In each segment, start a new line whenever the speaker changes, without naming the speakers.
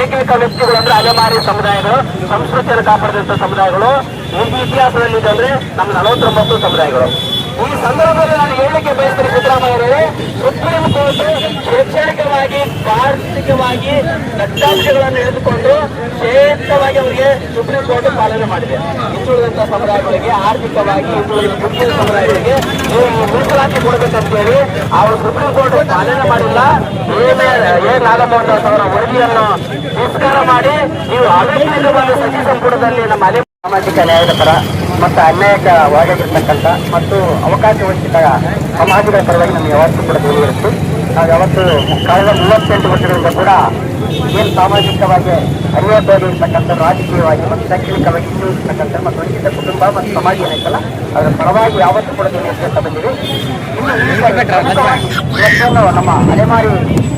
ಏಕೈಕ ವ್ಯಕ್ತಿಗಳು ಅಂದ್ರೆ ಅಲೆಮಾರಿ ಸಮುದಾಯಗಳು, ಸಂಸ್ಕೃತಿಯನ್ನು ಕಾಪಾಡಿದಂತ ಸಮುದಾಯಗಳು, ಈ ಇತಿಹಾಸದಲ್ಲಿ ಇದೆ ಅಂದ್ರೆ ನಮ್ಮ ನಲವತ್ತೊಂಬತ್ತು ಸಮುದಾಯಗಳು. ಈ ಸಂದರ್ಭದಲ್ಲಿ ನಾನು ಹೇಳಿಕೆ ಬಯಸ್ತೀನಿ ಸಿದ್ದರಾಮಯ್ಯರೇ ಕೋರ್ಟ್ ಶೈಕ್ಷಣಿಕವಾಗಿ ಆರ್ಥಿಕವಾಗಿ ದತ್ತಾಂಶಗಳನ್ನು ಹಿಡಿದುಕೊಂಡು ಶ್ರೇಷ್ಠವಾಗಿ ಅವರಿಗೆ ಸುಪ್ರೀಂ ಕೋರ್ಟ್ ಪಾಲನೆ ಮಾಡಿದೆ. ಹಿಂದುಳಿದಂತ ಸಮುದಾಯಗಳಿಗೆ, ಆರ್ಥಿಕವಾಗಿ ಹಿಂದುಳಿದ ಮುಸ್ಲಿಂ ಸಮುದಾಯಗಳಿಗೆ ಮೀಸಲಾತಿ ಕೊಡಬೇಕಂತೇಳಿ ಅವರು ಸುಪ್ರೀಂ ಕೋರ್ಟ್ ಪಾಲನೆ ಮಾಡಿಲ್ಲ. ಎ ನಾಗಮೋಹನ್ ದಾಸ್ ಅವರ ವರದಿಯನ್ನು ತಿರಸ್ಕಾರ ಮಾಡಿ ನೀವು ಅವಿಶ್ವಾಸವಾಗಿ ಸಚಿವ ಸಂಪುಟದಲ್ಲಿ ನಮ್ಮ ಅಲೆ ಸಾಮಾಜಿಕ ನ್ಯಾಯದ ಪರ ಮತ್ತು ಅನ್ಯಾಯಕವಾಗಿರ್ತಕ್ಕಂಥ ಮತ್ತು ಅವಕಾಶ ವಂಚಿತ ಸಮಾಜಗಳ ಪರವಾಗಿ ನಮಗೆ ಯಾವತ್ತೂ ಕೂಡ ತಿಳಿದಿರುತ್ತೆ ನಾವು ಯಾವತ್ತು ಕಳೆದ ಮೂವತ್ತೆಂಟು ವರ್ಷಗಳಿಂದ ಕೂಡ ಏನು ಸಾಮಾಜಿಕವಾಗಿ ಅನ್ಯಾಯವಾಗಿರ್ತಕ್ಕಂಥ ರಾಜಕೀಯವಾಗಿ ಮತ್ತು ಶೈಕ್ಷಣಿಕವಾಗಿ ಇರ್ತಕ್ಕಂಥ ಮತ್ತು ವಂಚಿತ ಕುಟುಂಬ ಮತ್ತು ಸಮಾಜ ಏನೈತಲ್ಲ ಅದರ ಪರವಾಗಿ ಯಾವತ್ತೂ ಕೂಡ ಈಗ ಪ್ರಮುಖವಾಗಿ ನಮ್ಮ ಅಲೆಮಾರಿ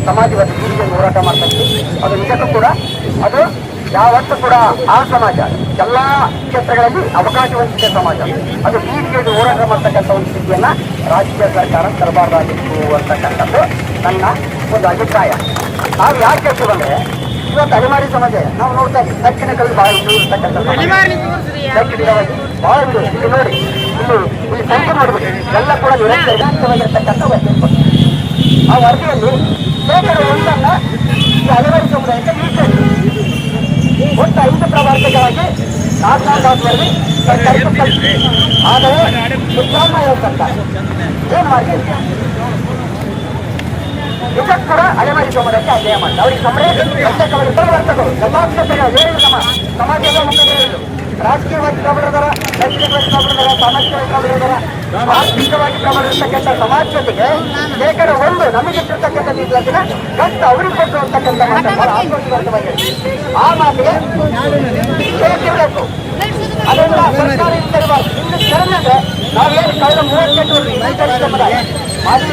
ಸಮಾಜವಾದ ಹೋರಾಟ ಮಾಡ್ತಾ ಅದು ನಿಜಕ್ಕೂ ಕೂಡ ಅದು ಯಾವತ್ತೂ ಕೂಡ ಆ ಸಮಾಜ ಎಲ್ಲ ಕ್ಷೇತ್ರಗಳಲ್ಲಿ ಅವಕಾಶ ವಂಚಿತ ಸಮಾಜ. ಅದು ಬೀದಿಗೆ ಹೋರಾಟ ಮಾಡ್ತಕ್ಕಂಥ ಒಂದು ಸ್ಥಿತಿಯನ್ನ ರಾಜ್ಯ ಸರ್ಕಾರ ತರಬಾರ್ದಾಗಿತ್ತು ಅಂತಕ್ಕಂಥದ್ದು ನನ್ನ ಒಂದು ಅಭಿಪ್ರಾಯ. ನಾವು ಯಾಕೆ ಕೇಳ್ತೀವಿ ಬಂದ್ರೆ ಇವತ್ತು ಅಲೆಮಾರಿ ಸಮಾಜ ನಾವು ನೋಡ್ತಾ ಇದ್ದೀವಿ. ದಕ್ಷಿಣಗಳಲ್ಲಿ ಬಹಳ ಇರ್ತಕ್ಕಂಥ ಶೈಕ್ಷಣಿಕವಾಗಿ ಬಹಳ ಇದು ಇಲ್ಲಿ ನೋಡಿ ಇಲ್ಲಿ ಇಲ್ಲಿ ಸಂಖ್ಯೆ ಮಾಡಬೇಕು ಎಲ್ಲ ಕೂಡ ನಿರಂತರವಾಗಿರ್ತಕ್ಕಂಥ ವರದಿ ಆ ವರದಿಯಲ್ಲಿ ಶೇಕಡ ಒಂದನ್ನ ಈ ಅಲೆಮಾರಿ ಸಮುದಾಯಕ್ಕೆ ಮೀಸಲು ಒಟ್ಟು ಐದು ಪ್ರವರ್ಗಗಳಾಗಿ ನಾಲ್ಕು ನಾಲ್ಕು ವರದಿ ಸರ್ಕಾರಕ್ಕೆ ಆದರೆ ಸಿದ್ದರಾಮಯ್ಯ ಹೇಳ್ತಂತ ಏನು ಮಾಡಿದೆ ಇದಕ್ಕೆ ಕೂಡ ಅಲೆಮಾರಿ ಸಮುದಾಯಕ್ಕೆ ಅಧ್ಯಯನ ಮಾಡಿ ಅವರಿಗೆ ಸಮಯ ಪ್ರತ್ಯೇಕವಾಗಿ ಪರಿವರ್ತಕರು ಕ್ಷೇತ್ರಗಳು ಸಮಾಜದ ಮುಖಂಡರು. ರಾಜಕೀಯವಾಗಿ ಪ್ರಬಲದರ ಶೈಕ್ಷಣಿಕವಾಗಿ ಪ್ರಬಲದರ ಸಾಮಾಜಿಕವಾಗಿ ಪ್ರಬಲದರ ಆರ್ಥಿಕವಾಗಿ ಪ್ರಬಲಿರ್ತಕ್ಕಂಥ ಸಮಾಜ ಜೊತೆಗೆ ಶೇಕಡ ಒಂದು ನಮಗೆ ಇರ್ತಕ್ಕಂಥ ನಿಟ್ಟಿನ ಗಂಟು ಅವ್ರಿಗೆ ಕೊಟ್ಟು ಅಂತಕ್ಕಂಥ ಮಾತು ಬಹಳ ಆತ್ಮವಿಶ್ವಾಸವಾಗಿದೆ ಆ ಮಾತಿಗೆ ಕೇಳ್ತಿರ್ಬೇಕು ಅದರಿಂದ ಸರ್ಕಾರ ಕಡಿಮೆ ನಾವೇನು ಕಳೆದ ಮೂವತ್ತೆಂಟು ವರ್ಷ ಮಾಜಿ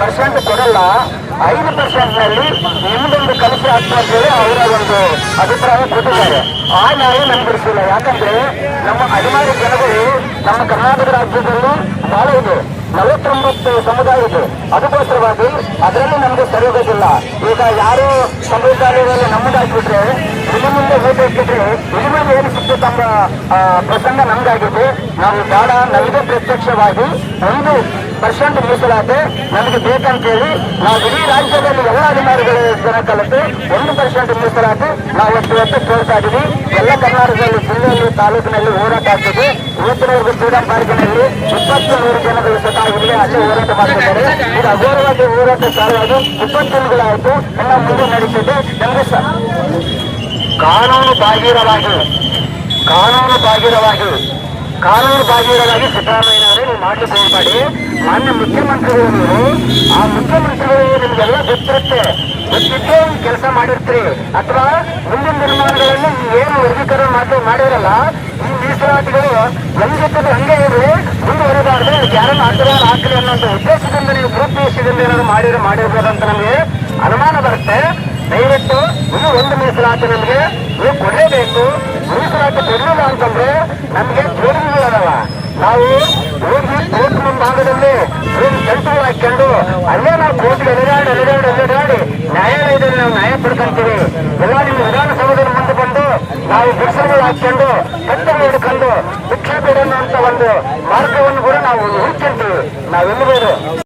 ಪರ್ಸೆಂಟ್ ಕೊಡಲ್ಲ. ಐದು ಪರ್ಸೆಂಟ್ನಲ್ಲಿ ನಿಮ್ದೊಂದು ಕಲಿಕೆ ಆಗ್ತಾ ಅಂತೇಳಿ ಅವರ ಒಂದು ಅಭಿಪ್ರಾಯ ಕೊಟ್ಟಿದ್ದಾರೆ. ಆ ನ್ಯಾಯ ನಮ್ಗೆ ಬಿಡಿಸಿಲ್ಲ. ಯಾಕಂದ್ರೆ ನಮ್ಮ ಅಡಿಮಾರಿ ಜನಗಳು ನಮ್ಮ ಕರ್ನಾಟಕ ರಾಜ್ಯದಲ್ಲಿ ಬಹಳ ಇದೆ. ನಲವತ್ತೊಂಬತ್ತು ಸಮುದಾಯ ಇದೆ. ಅದಕ್ಕೋಸ್ಕರವಾಗಿ ಅದರಲ್ಲಿ ನಮಗೆ ಸರಿ ಈಗ ಯಾರು ಸಂವಿಧಾನದಲ್ಲಿ ನಮ್ಮದಾಗ್ಬಿಟ್ರೆ, ಇನ್ನು ಮುಂದೆ ಹೋಗಬೇಕಿದ್ರೆ ಇನ್ನು ಮುಂದೆ ಏನು ಸಿಕ್ತು ತಮ್ಮ ಪ್ರಸಂಗ ನಮ್ದಾಗಿದೆ. ನಾವು ಬೇಡ ನಮಗೆ ಪ್ರತ್ಯಕ್ಷವಾಗಿ ಒಂದು ಪರ್ಸೆಂಟ್ ಮೀಸಲಾತಿ ನಮಗೆ ಬೇಕಂತೇಳಿ ನಾವು ಇಡೀ ರಾಜ್ಯದಲ್ಲಿ ಎಲ್ಲ ಅಧಿಕಾರಿಗಳ ಜನ ಕಲಿತು ಒಂದು ಪರ್ಸೆಂಟ್ ಮೀಸಲಾತಿ ನಾವು ಎಷ್ಟು ಇವತ್ತು ಕೇಳ್ತಾ ಇದೀವಿ ಎಲ್ಲ ಕರ್ನಾಟಕದಲ್ಲಿ, ಜಿಲ್ಲೆಯಲ್ಲಿ, ತಾಲೂಕಿನಲ್ಲಿ ಹೋರಾಟ ಆಗ್ತದೆ. ಇವತ್ತಿನವರೆಗೂ ಫ್ರೀಡಂ ಪಾರ್ಕಿನಲ್ಲಿ ಇಪ್ಪತ್ತು ನೂರು ಜನಗಳು ಸ್ವತಃ ಇಲ್ಲಿ ಅಲ್ಲಿ ಹೋರಾಟ ಮಾಡ್ತಿದ್ದಾರೆ. ಇದು ಅಘೋರವಾಗಿ ಹೋರಾಟ ಸಾಲವಾಗಿ ಇಪ್ಪತ್ತು ದಿನಗಳಾಯಿತು. ಎಲ್ಲ ಮುಂದೆ ನಡೀತಿದೆ. ನಮಗೆ ಕಾನೂನು ಬಾಹಿರವಾಗಿ ಕಾನೂನು ಬಾಹಿರವಾಗಿ ಕಾನೂನು ಬಾಹಿರವಾಗಿ ಸಿದ್ದರಾಮಯ್ಯನವರೇ ನೀವು ಮಾಡ್ಲಿಕ್ಕೆ ಹೋಗ್ಬೇಡಿ. ಮಾನ್ಯ ಮುಖ್ಯಮಂತ್ರಿಗಳು ನೀವು, ಆ ಮುಖ್ಯಮಂತ್ರಿಗಳು ನಿಮ್ಗೆಲ್ಲ ಗೊತ್ತಿರುತ್ತೆ. ಗೊತ್ತಿದ್ದು ಕೆಲಸ ಮಾಡಿರ್ತೀರಿ. ಅಥವಾ ಮುಂದಿನ ನಿರ್ಮಾಣಗಳಲ್ಲಿ ಏನು ವರ್ಗೀಕರಣ ಮಾಡಿ ಮಾಡಿರಲ್ಲ, ಈ ಮೀಸಲಾತಿಗಳು ಹೆಂಗಿರ್ತದೆ ಹಂಗೆ ಇರಲಿ ಮುಂದುವರಿಬಾರ್ದು. ಯಾರನ್ನು ಯಾರನ್ನ ಹಾಕಲಿ ಅನ್ನೋ ಉದ್ದೇಶದಿಂದ ನೀವು ಗ್ರೂಪ್ ವಿಷಯದಿಂದ ಏನಾದ್ರು ಮಾಡಿದ್ರೆ ಮಾಡಿರ್ಬೋದು ಅಂತ ನಮಗೆ ಅನುಮಾನ ಬರುತ್ತೆ. ದಯವಿಟ್ಟು ಇನ್ನೂ ಒಂದು ಮೀಸಲಾತಿ ನಮಗೆ ನೀವು ಕೊಡಲೇಬೇಕು. ಮೀಸಲಾತಿ ಕೊಡಲಿಲ್ಲ ಅಂತಂದ್ರೆ ನಮಗೆ ಜೋಡಿಗಳದಾವ ನಾವು ಕೋರ್ಟ್ ಮುಂಭಾಗದಲ್ಲಿ ಹೋಗಿ ಕೆಲಸಗಳು ಹಾಕೊಂಡು ಅಲ್ಲೇ ನಾವು ಕೋರ್ಟ್ಗೆ ಎಳೆದಾಡಿ ಎಳೆದಾಡಿ ಎಳೆದಾಡಿ ನ್ಯಾಯಾಲಯದಲ್ಲಿ ನಾವು ನ್ಯಾಯ ಪಡ್ಕೊಂತೀವಿ. ಎಲ್ಲ ನಿಮ್ಮ ವಿಧಾನಸೌಧದ ಮುಂದೆ ಬಂದು ನಾವು ಬಿಡಿಸಲು ಹಾಕೊಂಡು ಕಟ್ಟ ಹಿಡ್ಕೊಂಡು ಬೇಡ ಅಂತ ಒಂದು ಮಾರ್ಗವನ್ನು ಕೂಡ ನಾವು ಹುಡುಕೊಂತೀವಿ ನಾವೆಲ್ಲರೂ